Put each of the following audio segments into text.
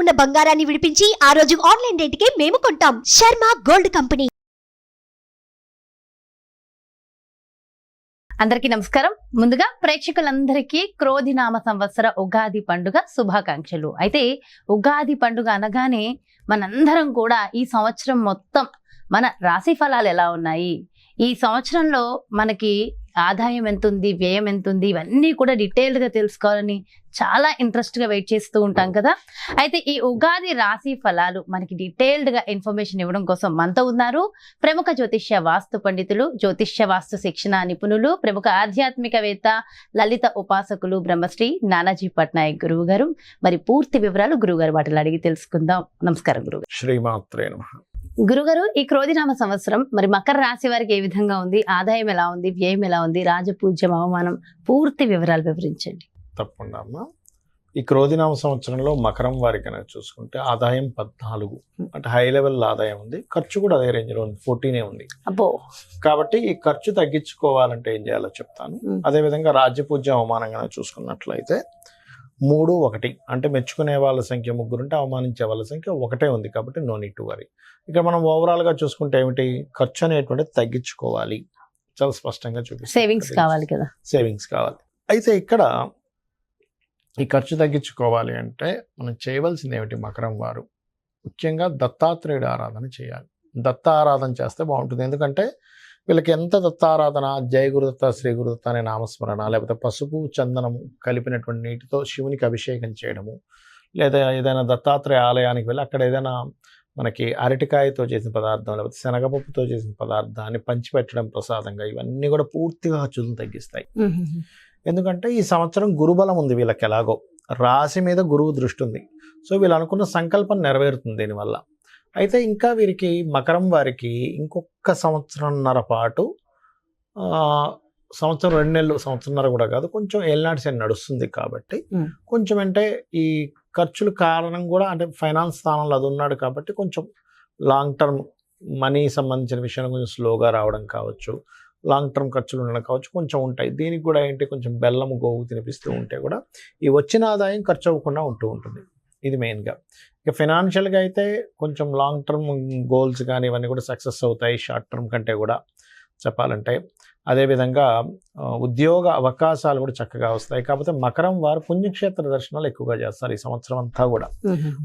ఉన్న బంగారాన్ని విడిపించి ఆ రోజు ఆన్లైన్ రేటుకే మేము కొంటాం. Sharma gold company. అందరికీ నమస్కారం. ముందుగా ప్రేక్షకులందరికీ క్రోధినామ సంవత్సర ఉగాది పండుగ శుభాకాంక్షలు. అయితే ఉగాది పండుగ అనగానే మనందరం కూడా ఈ సంవత్సరం మొత్తం మన రాశి ఫలాలు ఎలా ఉన్నాయి? ఈ సంవత్సరంలో మనకి ఆదాయం ఎంత ఉంది వ్యయం ఎంత ఉంది ఇవన్నీ కూడా డీటెయిల్డ్గా తెలుసుకోవాలని చాలా ఇంట్రెస్ట్గా వెయిట్ చేస్తూ ఉంటాం కదా. అయితే ఈ ఉగాది రాశి ఫలాలు మనకి డీటెయిల్డ్గా ఇన్ఫర్మేషన్ ఇవ్వడం కోసం మనతో ఉన్నారు ప్రముఖ జ్యోతిష్య వాస్తు పండితులు జ్యోతిష్య వాస్తు శిక్షణ నిపుణులు ప్రముఖ ఆధ్యాత్మికవేత్త లలిత ఉపాసకులు బ్రహ్మశ్రీ నానాజీ పట్నాయక్ గురువు గారు. మరి పూర్తి వివరాలు గురువు గారు వాటిలో అడిగి తెలుసుకుందాం. నమస్కారం గురువు శ్రీమాత్రే నమ. గురుగారు ఈ క్రోధినామ సంవత్సరం మరి మకర రాశి వారికి ఏ విధంగా ఉంది? ఆదాయం ఎలా ఉంది? వ్యయం ఎలా ఉంది? రాజపూజ్యం అవమానం పూర్తి వివరాలు వివరించండి. తప్పకుండా అమ్మా. ఈ క్రోధినామ సంవత్సరంలో మకరం వారికి కనుక చూసుకుంటే ఆదాయం పద్నాలుగు. అంటే హై లెవెల్ ఆదాయం ఉంది. ఖర్చు కూడా అదే రేంజ్లో ఉంది. ఫోర్టీనే ఉంది. అబ్బో! కాబట్టి ఈ ఖర్చు తగ్గించుకోవాలంటే ఏం చేయాలో చెప్తాను. అదేవిధంగా రాజ్యపూజ్యం అవమానం కనుక చూసుకున్నట్లయితే మూడు ఒకటి. అంటే మెచ్చుకునే వాళ్ళ సంఖ్య ముగ్గురు ఉంటే అవమానించే వాళ్ళ సంఖ్య ఒకటే ఉంది కాబట్టి నో నీట్ టు వరీ ఇక మనం ఓవరాల్గా చూసుకుంటే ఏమిటి? ఖర్చు అనేటువంటిది తగ్గించుకోవాలి. చాలా స్పష్టంగా చూపిస్తుంది. సేవింగ్స్ కావాలి కదా. సేవింగ్స్ కావాలి. అయితే ఇక్కడ ఈ ఖర్చు తగ్గించుకోవాలి అంటే మనం చేయవలసింది ఏమిటి? మకరం వారు. ముఖ్యంగా దత్తాత్రేయుడు ఆరాధన చేయాలి. దత్త ఆరాధన చేస్తే బాగుంటుంది. ఎందుకంటే వీళ్ళకి ఎంత దత్తారాధన జయ గురుదత్త శ్రీ గురుదత్త అనే నామస్మరణ లేకపోతే పసుపు చందనము కలిపినటువంటి నీటితో శివునికి అభిషేకం చేయడము లేదా ఏదైనా దత్తాత్రేయ ఆలయానికి వెళ్ళి అక్కడ ఏదైనా మనకి అరటికాయతో చేసిన పదార్థం లేకపోతే శనగపప్పుతో చేసిన పదార్థాన్ని పంచిపెట్టడం ప్రసాదంగా ఇవన్నీ కూడా పూర్తిగా ఖర్చులను తగ్గిస్తాయి. ఎందుకంటే ఈ సంవత్సరం గురుబలం ఉంది వీళ్ళకి ఎలాగో రాశి మీద గురువు దృష్టి ఉంది. సో వీళ్ళు అనుకున్న సంకల్పం నెరవేరుతుంది దీనివల్ల. అయితే ఇంకా వీరికి మకరం వారికి ఇంకొక సంవత్సరంన్నర పాటు సంవత్సరం రెండు నెలలు సంవత్సరంన్నర కూడా కాదు కొంచెం ఏళ్ళనాటి శని నడుస్తుంది కాబట్టి. కొంచెం అంటే ఈ ఖర్చుల కారణం కూడా అంటే ఫైనాన్స్ స్థానంలో అది ఉన్నాడు కాబట్టి కొంచెం లాంగ్ టర్మ్ మనీ సంబంధించిన విషయాలు కొంచెం స్లోగా రావడం కావచ్చు లాంగ్ టర్మ్ ఖర్చులు ఉండడం కావచ్చు కొంచెం ఉంటాయి దీనికి కూడా ఏంటి కొంచెం బెల్లం గోవు తినిపిస్తూ ఉంటే కూడా ఈ వచ్చిన ఆదాయం ఖర్చు అవ్వకుండా ఉంటూ ఉంటుంది ఇది మెయిన్గా ఇక ఫినాన్షియల్గా అయితే కొంచెం లాంగ్ టర్మ్ గోల్స్ కానీ ఇవన్నీ కూడా సక్సెస్ అవుతాయి షార్ట్ టర్మ్ కంటే కూడా చెప్పాలంటే. అదేవిధంగా ఉద్యోగ అవకాశాలు కూడా చక్కగా వస్తాయి. కాకపోతే మకరం వారు పుణ్యక్షేత్ర దర్శనాలు ఎక్కువగా చేస్తారు ఈ సంవత్సరం అంతా కూడా.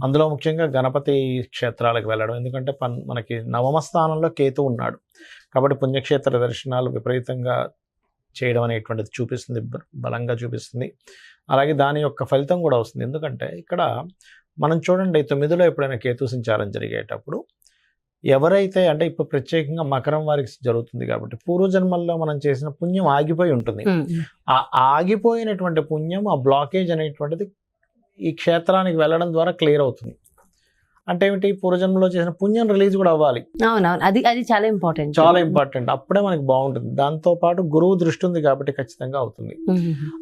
అందులో ముఖ్యంగా గణపతి క్షేత్రాలకు వెళ్ళడం. ఎందుకంటే పన్ మనకి నవమ స్థానంలో కేతు ఉన్నాడు. కాబట్టి పుణ్యక్షేత్ర దర్శనాలు విపరీతంగా చేయడం అనేటువంటిది చూపిస్తుంది బలంగా చూపిస్తుంది. అలాగే దాని యొక్క ఫలితం కూడా వస్తుంది. ఎందుకంటే ఇక్కడ మనం చూడండి తొమ్మిదిలో ఎప్పుడైనా కేతు సంచారం జరిగేటప్పుడు ఎవరైతే అంటే ఇప్పుడు ప్రత్యేకంగా మకరం వారికి జరుగుతుంది కాబట్టి పూర్వజన్మల్లో మనం చేసిన పుణ్యం ఆగిపోయి ఉంటుంది. ఆ ఆగిపోయినటువంటి పుణ్యం ఆ బ్లాకేజ్ అనేటువంటిది ఈ క్షేత్రానికి వెళ్ళడం ద్వారా క్లియర్ అవుతుంది. అంటే ఏమిటి? పూర్వజన్మలో చేసిన పుణ్యం రిలీజ్ కూడా అవ్వాలి. అవునవును. అది అది చాలా ఇంపార్టెంట్ చాలా ఇంపార్టెంట్ అప్పుడే మనకి బాగుంటుంది. దాంతో పాటు గురువు దృష్టి ఉంది కాబట్టి ఖచ్చితంగా అవుతుంది.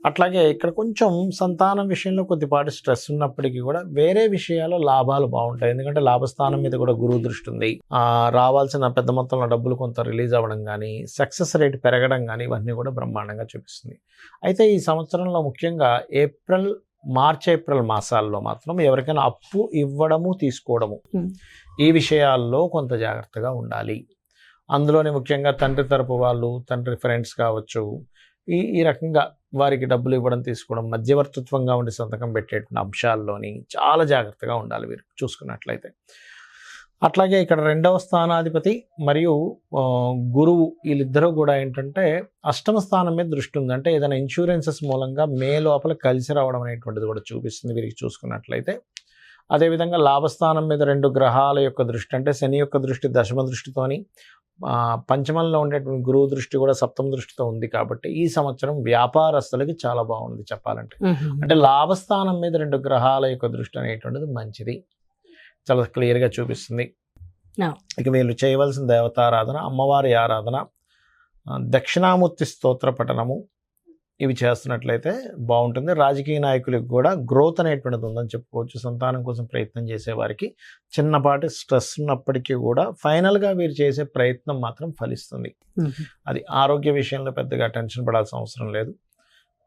అట్లాగే ఇక్కడ కొంచెం సంతానం విషయంలో కొద్దిపాటి స్ట్రెస్ ఉన్నప్పటికీ కూడా వేరే విషయాల్లో లాభాలు బాగుంటాయి. ఎందుకంటే లాభస్థానం మీద కూడా గురువు దృష్టి ఉంది. ఆ రావాల్సిన పెద్ద మొత్తంలో డబ్బులు కొంత రిలీజ్ అవ్వడం కానీ సక్సెస్ రేట్ పెరగడం కానీ ఇవన్నీ కూడా బ్రహ్మాండంగా చూపిస్తుంది. అయితే ఈ సంవత్సరంలో ముఖ్యంగా ఏప్రిల్ మార్చ్ ఏప్రిల్ మాసాల్లో మాత్రం ఎవరికైనా అప్పు ఇవ్వడము తీసుకోవడము. ఈ విషయాల్లో కొంత జాగ్రత్తగా ఉండాలి. అందులోనే ముఖ్యంగా తండ్రి తరపు వాళ్ళు తండ్రి ఫ్రెండ్స్ కావచ్చు ఈ ఈ రకంగా వారికి డబ్బులు ఇవ్వడం తీసుకోవడం మధ్యవర్తిత్వంగా ఉండి సంతకం పెట్టేటువంటి అంశాల్లోని చాలా జాగ్రత్తగా ఉండాలి వీరు చూసుకున్నట్లయితే. అట్లాగే ఇక్కడ రెండవ స్థానాధిపతి మరియు గురువు వీళ్ళిద్దరూ కూడా ఏంటంటే అష్టమ స్థానం మీద దృష్టి ఉంది. అంటే ఏదైనా ఇన్సూరెన్సెస్ మూలంగా మే లోపల కలిసి రావడం అనేటువంటిది కూడా చూపిస్తుంది వీరికి చూసుకున్నట్లయితే. అదేవిధంగా లాభస్థానం మీద రెండు గ్రహాల యొక్క దృష్టి అంటే శని యొక్క దృష్టి దశమ దృష్టితోని పంచమంలో ఉండేటువంటి గురువు దృష్టి కూడా సప్తమ దృష్టితో ఉంది కాబట్టి ఈ సంవత్సరం వ్యాపారస్తులకి చాలా బాగుంది చెప్పాలంటే. అంటే లాభస్థానం మీద రెండు గ్రహాల యొక్క దృష్టి అనేటువంటిది మంచిది. చాలా క్లియర్గా చూపిస్తుంది. ఇక వీళ్ళు చేయవలసిన దేవతారాధన అమ్మవారి ఆరాధన దక్షిణామూర్తి స్తోత్ర పఠనము ఇవి చేస్తున్నట్లయితే బాగుంటుంది. రాజకీయ నాయకులకు కూడా గ్రోత్ అనేటువంటిది ఉందని చెప్పుకోవచ్చు. సంతానం కోసం ప్రయత్నం చేసే వారికి చిన్నపాటి స్ట్రెస్ ఉన్నప్పటికీ కూడా ఫైనల్గా వీరు చేసే ప్రయత్నం మాత్రం ఫలిస్తుంది. అది ఆరోగ్య విషయంలో పెద్దగా టెన్షన్ పడాల్సిన అవసరం లేదు.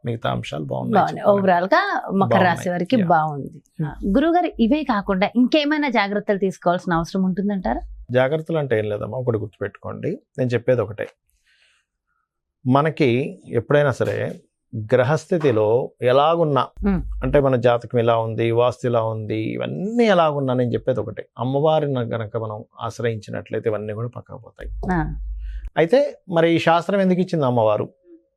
మిగతా అంశాలు బాగున్నాయి ఓవరాల్గా మకర రాశి. వారికి. బాగుంది. గురుగారు ఇవే కాకుండా ఇంకేమైనా జాగ్రత్తలు తీసుకోవాల్సిన అవసరం ఉంటుందంటారా? జాగ్రత్తలు అంటే ఏం లేదమ్మా ఒకటి గుర్తుపెట్టుకోండి. నేను చెప్పేది ఒకటే. మనకి ఎప్పుడైనా సరే గ్రహస్థితిలో ఎలాగున్నా Hmm. అంటే మన జాతకం ఎలా ఉంది వాస్తు ఎలా ఉంది ఇవన్నీ ఎలాగున్నా నేను చెప్పేది ఒకటే. అమ్మవారిని గనక మనం ఆశ్రయించినట్లయితే ఇవన్నీ కూడా పక్కకు పోతాయి. అయితే మరి ఈ శాస్త్రం ఎందుకు ఇచ్చింది అమ్మవారు?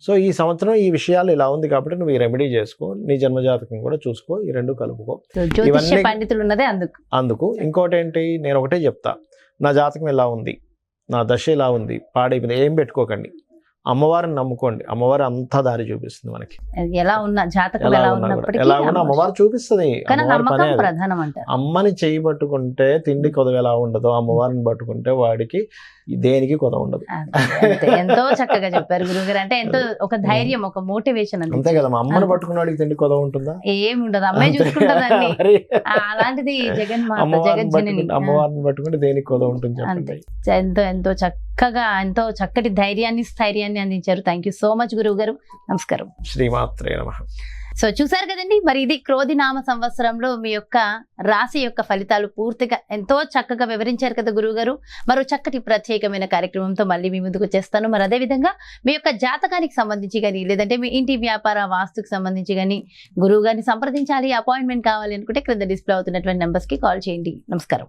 సో ఈ సంవత్సరం ఈ విషయాలు ఇలా ఉంది కాబట్టి నువ్వు ఈ రెమెడీ చేసుకో నీ జన్మజాతకం కూడా చూసుకో ఈ రెండు కలుపుకో. ఇవన్నీ- పండితులు ఉన్నదే అందుకు. అందుకు. ఇంకోటి ఏంటి నేను ఒకటే చెప్తా. నా జాతకం ఇలా ఉంది నా దశ ఇలా ఉంది పాడైపోయింది ఏం పెట్టుకోకండి. అమ్మవారిని నమ్ముకోండి. అమ్మవారు అంతా దారి చూపిస్తుంది మనకి. ఎలా ఉన్న జాతకం ఎలా ఎలా ఉన్నా అమ్మవారు చూపిస్తుంది. అమ్మని చేయి పట్టుకుంటే తిండి కొదవ ఎలా ఉండదో అమ్మవారిని పట్టుకుంటే వాడికి దేనికి కొదవ ఉండదు. ఎంతో చక్కగా చెప్పారు గురుగారు అంటే ఎంతో ఒక ధైర్యం ఒక మోటివేషన్ అంతే కదా అమ్మని అంతే. పట్టుకున్న వాడికి తిండి కొదవ ఉంటుందా? ఏమి ఉండదు. అమ్మాయి. చూసుకుంటుందండి. అలాంటిది జగన్ మాత అమ్మవారిని జగజ్జనని. పట్టుకుంటే అమ్మవారిని పట్టుకుంటే దేనికి కొదవ ఉంటుంది ఎంతో ఎంతో చక్కగా ఎంతో చక్కటి ధైర్యాన్ని స్థైర్యాన్ని అందించారు. థ్యాంక్ యూ సో మచ్ గురువు గారు నమస్కారం. శ్రీమాత్రే నమ. సో చూసారు కదండి మరి ఇది క్రోధి నామ సంవత్సరంలో మీ యొక్క రాశి యొక్క ఫలితాలు పూర్తిగా ఎంతో చక్కగా వివరించారు కదా గురువు గారు మరో చక్కటి ప్రత్యేకమైన కార్యక్రమంతో మళ్ళీ మీ ముందుకు వచ్చేస్తాను. మరి అదే విధంగా మీ యొక్క జాతకానికి సంబంధించి కానీ లేదంటే మీ ఇంటి వ్యాపార వాస్తుకు సంబంధించి కానీ గురువు గారిని సంప్రదించాలి అపాయింట్మెంట్ కావాలి అనుకుంటే క్రింద డిస్ప్లే అవుతున్నటువంటి numbers కి కాల్ చేయండి. నమస్కారం.